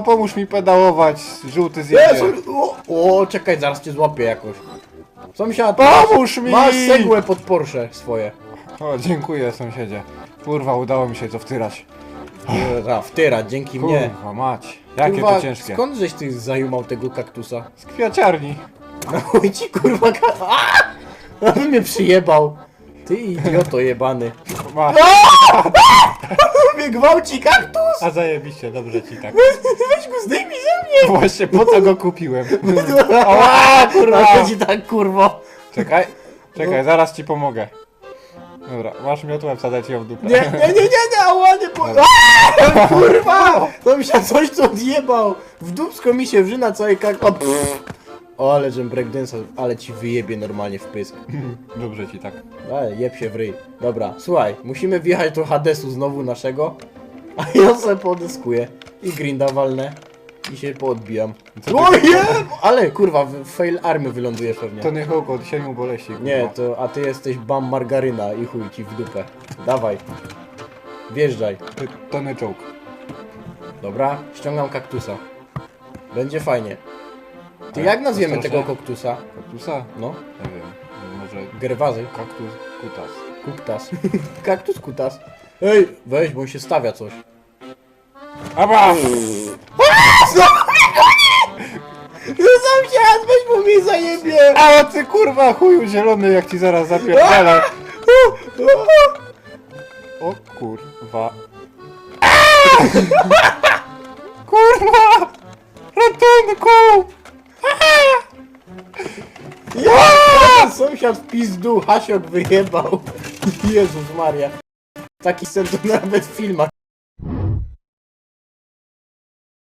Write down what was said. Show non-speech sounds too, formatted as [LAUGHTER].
pomóż mi pedałować, żółty zjedzie. Jezu, o, o, czekaj, zaraz cię złapię jakoś. Sąsiad, Pomóż mi! masz segłę pod Porsche swoje. O, dziękuję sąsiedzie. Kurwa, udało mi się to wtyrać. Kurwa, wtyra, dzięki mnie. Kurwa, mać. Jakie Kurwa, to ciężkie. skąd żeś ty zajumał tego kaktusa? Z kwiaciarni. No chuj ci kurwa ka... Aby mnie przyjebał. Ty idioto jebany. Masz. Gwałci kaktus! A zajebiście, dobrze ci tak. Weź go zdejmij ze mnie! [LAUGHS] Właśnie po to go kupiłem. [LAUGHS] Ała, kurwa, ci tak kurwo. Czekaj, czekaj, zaraz ci pomogę. Dobra, masz miotłę, wsadzę ci ją w dupę. Nie, nie, nie, nie, nie, ała, nie po... Aaa, kurwa! To mi się coś co odjebał. W dupsko mi się wrzyna cały kak... O, pff. o ale żem breakdance'a, ale ci wyjebie normalnie w pysk. Dobrze ci tak. Ale jeb się w ryj. Dobra, słuchaj, musimy wjechać do Hadesu znowu naszego, a ja sobie podyskuję i grinda walnę i się poodbijam. Co ty- O jeb! Ale kurwa, w fail army wylądujesz pewnie. To nie hołk od siedmiu boleści. kurwa. Nie, to, a ty jesteś bam margaryna i chuj ci w dupę. Dawaj. Wjeżdżaj. To, to nie czołg. Dobra, ściągam kaktusa. Będzie fajnie. Ty jak nazwiemy tego kaktusa? Kaktusa? No, Nie wiem. Może gerwazy. kaktus kutas. Kuktas. [LAUGHS] Kaktus kutas. Ej, weź, bo on się stawia coś. Aba! No sam się weź, bo mi zajebie! A ty kurwa chuju zielony jak ci zaraz zapierdolę. O kurwa. Kurwa! Ratunku! Ja! Sąsiad w pizdu, Hasiok wyjebał. Jezus Maria. Taki scen to nawet w filmach